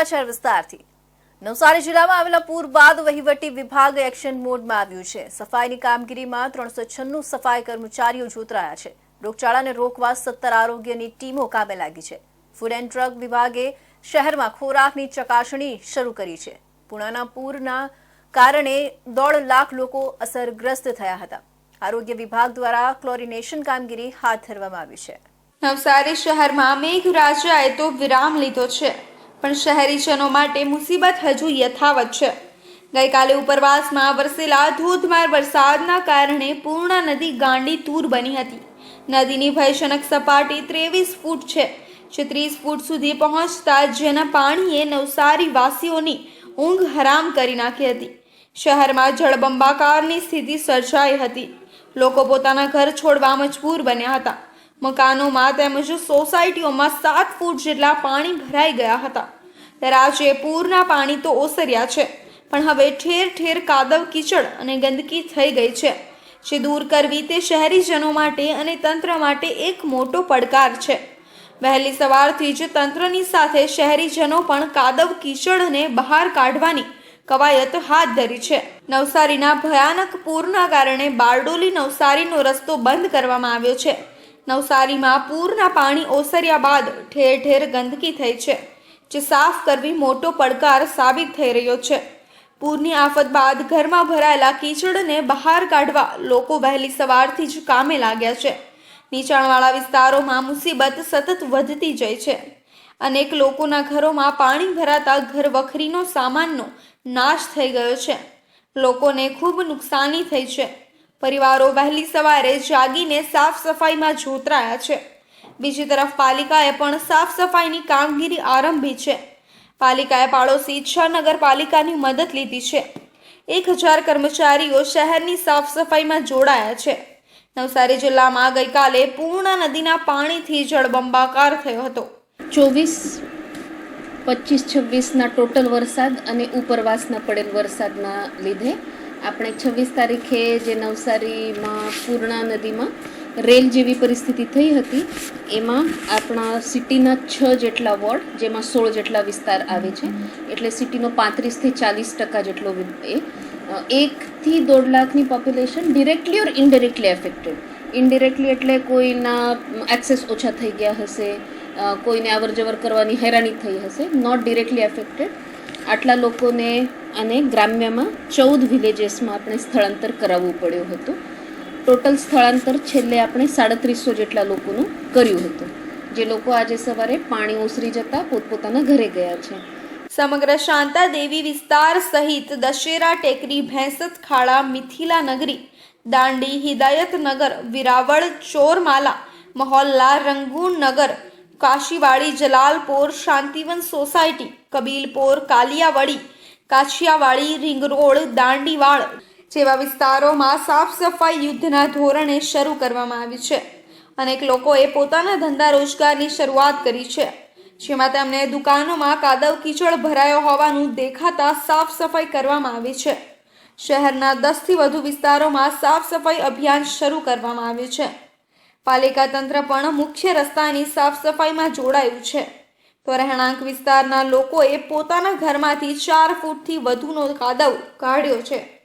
સમાચાર વિસ્તારથી. નવસારી જિલ્લામાં આવેલા પૂર બાદ વહીવટી વિભાગ એક્શન મોડમાં આવ્યું છે. સફાઈની કામગીરીમાં ત્રણસો છન્નું સફાઈ કર્મચારીઓ જોતરાયા છે. રોગચાળાને રોકવા સત્તર આરોગ્યની ટીમો કામે લાગી છે. ફૂડ એન્ડ ડ્રગ વિભાગે શહેરમાં ખોરાકની ચકાસણી શરૂ કરી છે. પુણાના પૂરના કારણે દોઢ લાખ લોકો અસરગ્રસ્ત થયા હતા. આરોગ્ય વિભાગ દ્વારા ક્લોરિનેશન કામગીરી હાથ ધરવામાં આવી છે. નવસારી શહેરમાં મેઘરાજાએ તો વિરામ લીધો છે. પણ શહેરીજનો માટે મુસીબત હજુ યથાવત છે. ગઈકાલે ઉપરવાસમાં વરસેલા ધોધમાર વરસાદના કારણે પૂર્ણા નદી ગાંડી તૂર બની હતી. નદીની ભયજનક સપાટી ત્રેવીસ ફૂટ છે. જે ત્રીસ ફૂટ સુધી પહોંચતા જેના પાણીએ નવસારી વાસીઓની ઊંઘ હરામ કરી નાખી હતી. શહેરમાં જળબંબાકારની સ્થિતિ સર્જાઈ હતી. લોકો પોતાના ઘર છોડવા મજબૂર બન્યા હતા. મકાનોમાં તેમજ સોસાયટીઓમાં સાત ફૂટ જેટલા પાણી ભરાઈ ગયા હતા. આજે પૂરના પાણી તો ઓસર્યા છે, પણ હવે ઠેર ઠેર કાદવ કીચડ અને ગંદકી થઈ ગઈ છે. જે દૂર કરવી તે શહેરીજનો માટે અને તંત્ર માટે એક મોટો પડકાર છે. વહેલી સવારથી જ તંત્રની સાથે શહેરીજનો પણ કાદવ કીચડને બહાર કાઢવાની કવાયત હાથ ધરી છે. નવસારીના ભયાનક પૂરના કારણે બારડોલી નવસારીનો રસ્તો બંધ કરવામાં આવ્યો છે. નવસારીમાં પૂરના પાણી ઓસર્યા બાદ ઠેર ઠેર ગંદકી થઈ છે. જે સાફ કરવી મોટો પડકાર સાબિત થઈ રહ્યો છે. પૂરની આફત બાદ ઘરમાં ભરાયેલા કીચડને બહાર કાઢવા લોકો વહેલી સવારથી જ કામે લાગ્યા છે. નીચાણવાળા વિસ્તારોમાં મુસીબત સતત વધતી જાય છે. અનેક લોકોના ઘરોમાં પાણી ભરાતા ઘર વખરીનો સામાનનો નાશ થઈ ગયો છે. લોકોને ખૂબ નુકસાની થઈ છે. પરિવારો વહેલી સવારે જાગીને સાફ સફાઈમાં જોતરાયા છે. બીજી તરફ પાલિકાએ પણ સાફ સફાઈની કામગીરી આરંભી છે. પાલિકાએ પાડોશી છ નગરપાલિકાની મદદ લીધી છે. એક હજાર કર્મચારીઓ શહેરની સાફ સફાઈમાં જોડાયા છે. નવસારી જિલ્લામાં ગઈકાલે પૂર્ણા નદીના પાણીથી જળબંબાકાર થયો હતો. ચોવીસ, પચીસ, છવ્વીસના ટોટલ વરસાદ અને ઉપરવાસના પડેલ વરસાદના લીધે આપણે છવ્વીસ તારીખે જે નવસારીમાં પૂર્ણા નદીમાં રેલ જેવી પરિસ્થિતિ થઈ હતી. એમાં આપણા સિટીના છ જેટલા વોર્ડ, જેમાં સોળ જેટલા વિસ્તાર આવે છે. એટલે સિટીનો પાંત્રીસથી ચાલીસ ટકા જેટલો એ એકથી દોઢ લાખની population directly or indirectly affected. Indirectly એટલે કોઈના એક્સેસ ઓછા થઈ ગયા હશે કોઈને અવર જવર કરવાની હેરાની થઈ હશે, નોટ ડિરેક્ટલી એફેક્ટેડ. આટલા લોકોને અને ગ્રામ્યમાં ચૌદ વિલેજીસમાં આપણે સ્થળાંતર કરાવવું પડ્યું હતું. ટોટલ સ્થળાંતર છેલ્લે આપણે સાડત્રીસો જેટલા લોકોનું કર્યું હતું. જે લોકો આજે સવારે પાણી ઓસરી જતા પોતપોતાના ઘરે ગયા છે. સમગ્ર શાંતા દેવી વિસ્તાર સહિત દશેરા ટેકરી ભેંસત ખાડા, મિથિલા નગરી, દાંડી હિદાયતનગર વિરાવળ, ચોરમાલા, મહોલ્લા, Rangoon Nagar, Kashiwadi, Jalalpor, Shantivan society, Kabilpor, Kaliyawadi, Kachhiyawadi, ring road, Dandiwad જેવા વિસ્તારોમાં સાફ સફાઈ યુદ્ધના ધોરણે શરૂ કરવામાં આવી છે. અનેક લોકોએ પોતાના ધંધા રોજગારની શરૂઆત કરી છે. જેમાં તેમને દુકાનોમાં કાદવ કીચડ ભરાયો હોવાનું દેખાતા સાફ સફાઈ કરવામાં આવી છે. શહેરના દસથી વધુ વિસ્તારોમાં સાફ સફાઈ અભિયાન શરૂ કરવામાં આવ્યું છે. પાલિકા તંત્ર પણ મુખ્ય રસ્તાની સાફ સફાઈમાં જોડાયું છે. તો રહેણાંક વિસ્તારના લોકોએ પોતાના ઘરમાંથી ચાર ફૂટથી વધુનો કાદવ કાઢ્યો છે.